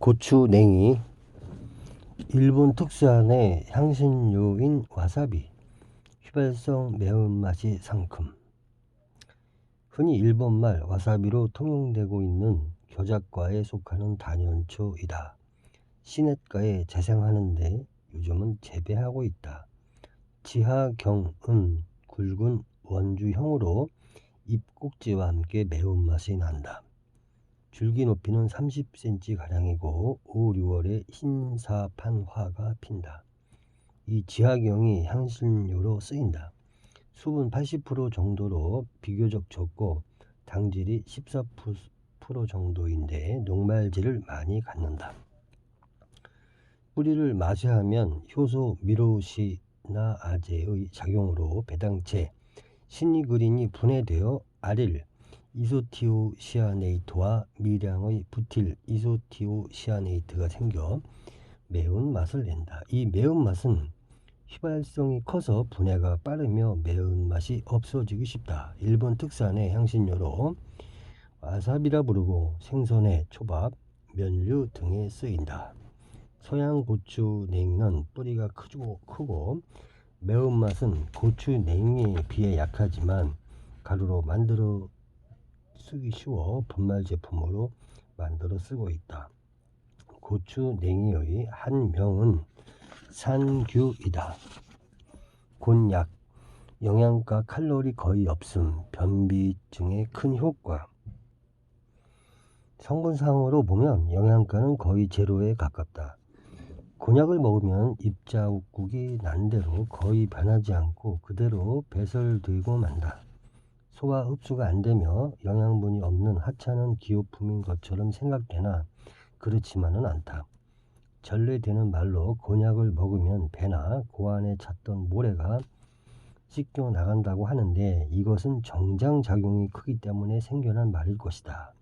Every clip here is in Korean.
고추 냉이 일본 특수한의 향신료인 와사비 휘발성 매운맛이 상큼 흔히 일본말 와사비로 통용되고 있는 겨자과에 속하는 단연초이다. 시냇가에 재생하는데 요즘은 재배하고 있다. 지하경은 굵은 원주형으로 잎꼭지와 함께 매운맛이 난다. 줄기 높이는 30cm 가량이고 5, 6월에 흰사판화가 핀다. 이 지하경이 향신료로 쓰인다. 수분 80% 정도로 비교적 적고 당질이 14% 정도인데 녹말질을 많이 갖는다. 뿌리를 마취하면 효소 미로시나 아제의 작용으로 배당체 시니그린이 분해되어 아릴 이소티오시아네이트와 미량의 부틸 이소티오시아네이트가 생겨 매운맛을 낸다. 이 매운맛은 휘발성이 커서 분해가 빠르며 매운맛이 없어지기 쉽다. 일본 특산의 향신료로 와사비라 부르고 생선회, 초밥, 면류 등에 쓰인다. 서양 고추 냉이는 뿌리가 크고, 크고 매운맛은 고추 냉이에 비해 약하지만 가루로 만들어 쓰기 쉬워 분말 제품으로 만들어 쓰고 있다. 고추 냉이의 한 명은 산규이다. 곤약 영양가 칼로리 거의 없음 변비증에 큰 효과 성분상으로 보면 영양가는 거의 제로에 가깝다. 곤약을 먹으면 입자국이 난 대로 거의 변하지 않고 그대로 배설되고 만다. 소화 흡수가 안 되며 영양분이 없는 하찮은 기호품인 것처럼 생각되나 그렇지만은 않다. 전래되는 말로 곤약을 먹으면 배나 고안에 찼던 모래가 씻겨 나간다고 하는데 이것은 정장 작용이 크기 때문에 생겨난 말일 것이다.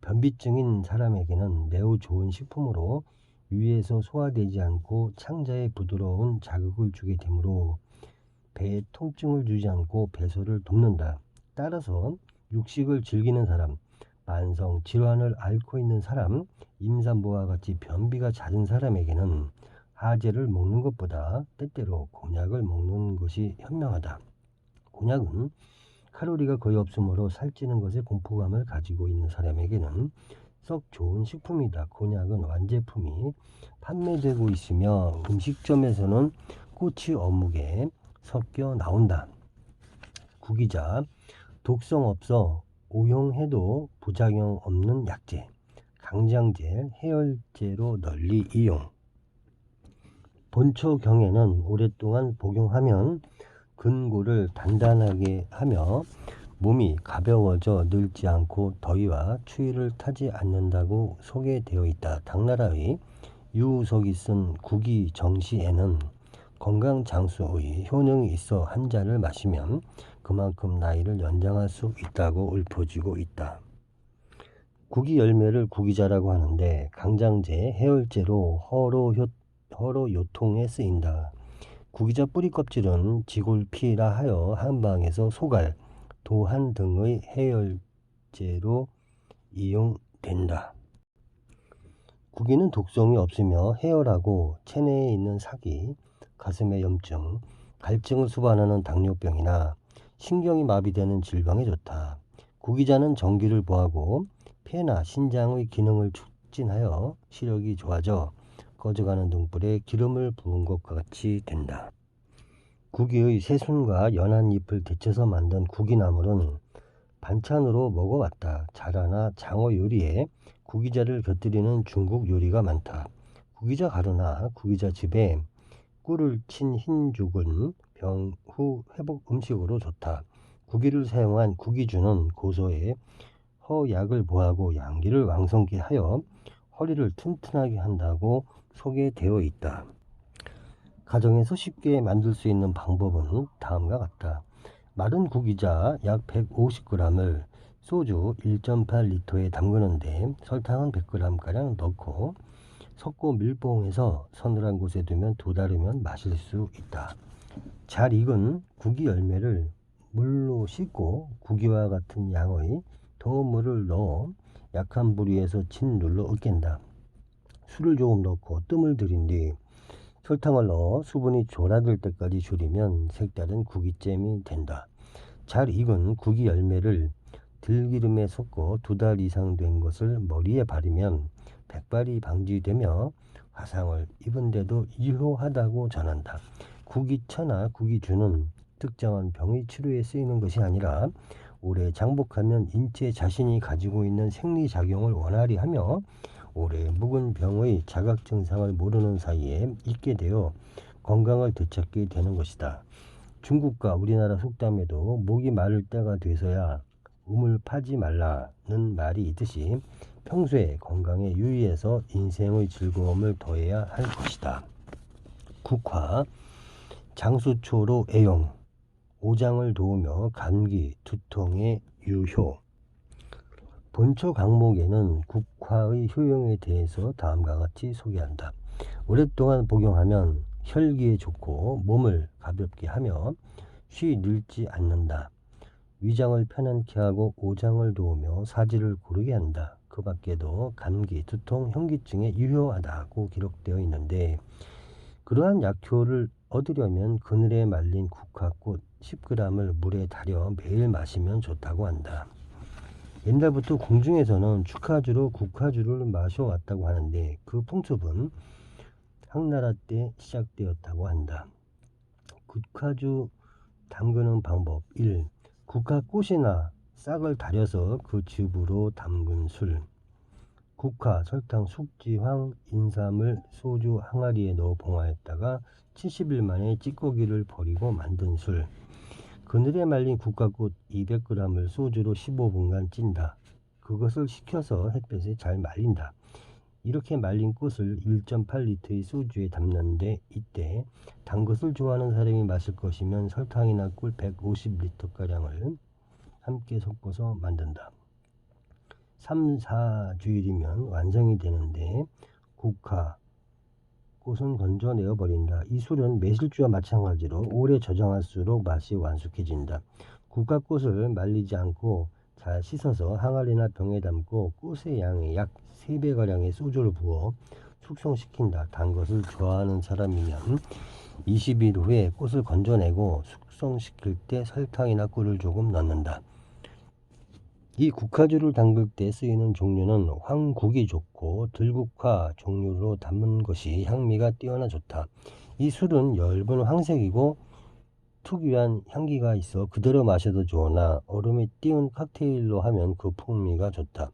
변비증인 사람에게는 매우 좋은 식품으로 위에서 소화되지 않고 창자에 부드러운 자극을 주게 되므로 배에 통증을 주지 않고 배설을 돕는다. 따라서 육식을 즐기는 사람, 만성 질환을 앓고 있는 사람, 임산부와 같이 변비가 잦은 사람에게는 하재를 먹는 것보다 때때로 곤약을 먹는 것이 현명하다. 곤약은 칼로리가 거의 없으므로 살찌는 것에 공포감을 가지고 있는 사람에게는 썩 좋은 식품이다. 곤약은 완제품이 판매되고 있으며 음식점에서는 꼬치 어묵에 섞여 나온다. 구기자 독성 없어 오용해도 부작용 없는 약재 강장제 해열제로 널리 이용 본초 경에는 오랫동안 복용하면 근골을 단단하게 하며 몸이 가벼워져 늙지 않고 더위와 추위를 타지 않는다고 소개되어 있다. 당나라의 유우석이 쓴 국이 정시에는 건강 장수의 효능이 있어 한 잔을 마시면 그만큼 나이를 연장할 수 있다고 읊어지고 있다. 구기 열매를 구기자라고 하는데 강장제, 해열제로 허로, 허로 요통에 쓰인다. 구기자 뿌리 껍질은 지골피라 하여 한방에서 소갈, 도한 등의 해열제로 이용된다. 구기는 독성이 없으며 해열하고 체내에 있는 사기, 가슴의 염증, 갈증을 수반하는 당뇨병이나 신경이 마비되는 질병에 좋다. 구기자는 전기를 보하고 폐나 신장의 기능을 촉진하여 시력이 좋아져 꺼져가는 등불에 기름을 부은 것과 같이 된다. 구기의 새순과 연한 잎을 데쳐서 만든 구기나물은 반찬으로 먹어왔다. 자라나 장어 요리에 구기자를 곁들이는 중국 요리가 많다. 구기자 가루나 구기자 즙에 꿀을 친 흰죽은 병후 회복 음식으로 좋다. 구기를 사용한 구기주는 고소해 허약을 보하고 양기를 왕성케 하여 허리를 튼튼하게 한다고 소개되어 있다. 가정에서 쉽게 만들 수 있는 방법은 다음과 같다. 마른 구기자 약 150g을 소주 1.8리터에 담그는데 설탕은 100g가량 넣고 섞고 밀봉해서 서늘한 곳에 두면 두 달이면 마실 수 있다. 잘 익은 구기 열매를 물로 씻고 구기와 같은 양의 더운 물을 넣어 약한 불 위에서 진 눌러 으깬다. 술을 조금 넣고 뜸을 들인 뒤 설탕을 넣어 수분이 졸아들 때까지 졸이면 색다른 구기잼이 된다. 잘 익은 구기 열매를 들기름에 섞어 두 달 이상 된 것을 머리에 바르면 백발이 방지되며 화상을 입은데도 유효하다고 전한다. 구기차나 구기주는 특정한 병의 치료에 쓰이는 것이 아니라 오래 장복하면 인체 자신이 가지고 있는 생리작용을 원활히 하며 오래 묵은 병의 자각 증상을 모르는 사이에 잊게 되어 건강을 되찾게 되는 것이다. 중국과 우리나라 속담에도 목이 마를 때가 돼서야 우물 파지 말라는 말이 있듯이 평소에 건강에 유의해서 인생의 즐거움을 더해야 할 것이다. 국화 장수초로 애용 오장을 도우며 감기, 두통에 유효 본초 강목에는 국화의 효용에 대해서 다음과 같이 소개한다. 오랫동안 복용하면 혈기에 좋고 몸을 가볍게 하며 쉬 늙지 않는다. 위장을 편안케 하고 오장을 도우며 사지를 고르게 한다. 그 밖에도 감기, 두통, 현기증에 유효하다고 기록되어 있는데 그러한 약효를 얻으려면 그늘에 말린 국화꽃 10g을 물에 달여 매일 마시면 좋다고 한다. 옛날부터 궁중에서는 축하주로 국화주를 마셔왔다고 하는데 그 풍습은 항나라 때 시작되었다고 한다. 국화주 담그는 방법 1. 국화꽃이나 싹을 다려서 그 즙으로 담근 술 국화, 설탕, 숙지황, 인삼을 소주 항아리에 넣어 봉화했다가 70일 만에 찌꺼기를 버리고 만든 술 그늘에 말린 국화꽃 200g을 소주로 15분간 찐다. 그것을 식혀서 햇볕에 잘 말린다. 이렇게 말린 꽃을 1.8리터의 소주에 담는데 이때 단 것을 좋아하는 사람이 마실 것이면 설탕이나 꿀 150리터가량을 함께 섞어서 만든다. 3, 4주일이면 완성이 되는데 국화, 꽃은 건져내어 버린다. 이 술은 매실주와 마찬가지로 오래 저장할수록 맛이 완숙해진다. 국화꽃을 말리지 않고 잘 씻어서 항아리나 병에 담고 꽃의 양의 약 3배가량의 소주를 부어 숙성시킨다. 단 것을 좋아하는 사람이면 20일 후에 꽃을 건져내고 숙성시킬 때 설탕이나 꿀을 조금 넣는다. 이 국화주를 담글 때 쓰이는 종류는 황국이 좋고 들국화 종류로 담은 것이 향미가 뛰어나 좋다. 이 술은 엷은 황색이고 특유한 향기가 있어 그대로 마셔도 좋으나 얼음이 띄운 칵테일로 하면 그 풍미가 좋다.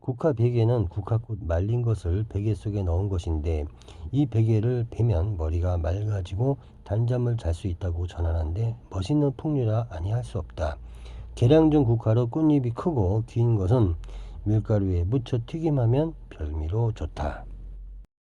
국화 베개는 국화꽃 말린 것을 베개 속에 넣은 것인데 이 베개를 베면 머리가 맑아지고 단잠을 잘 수 있다고 전하는데 멋있는 풍류라 아니할 수 없다. 계량전 국화로 꽃잎이 크고 긴 것은 밀가루에 묻혀 튀김하면 별미로 좋다.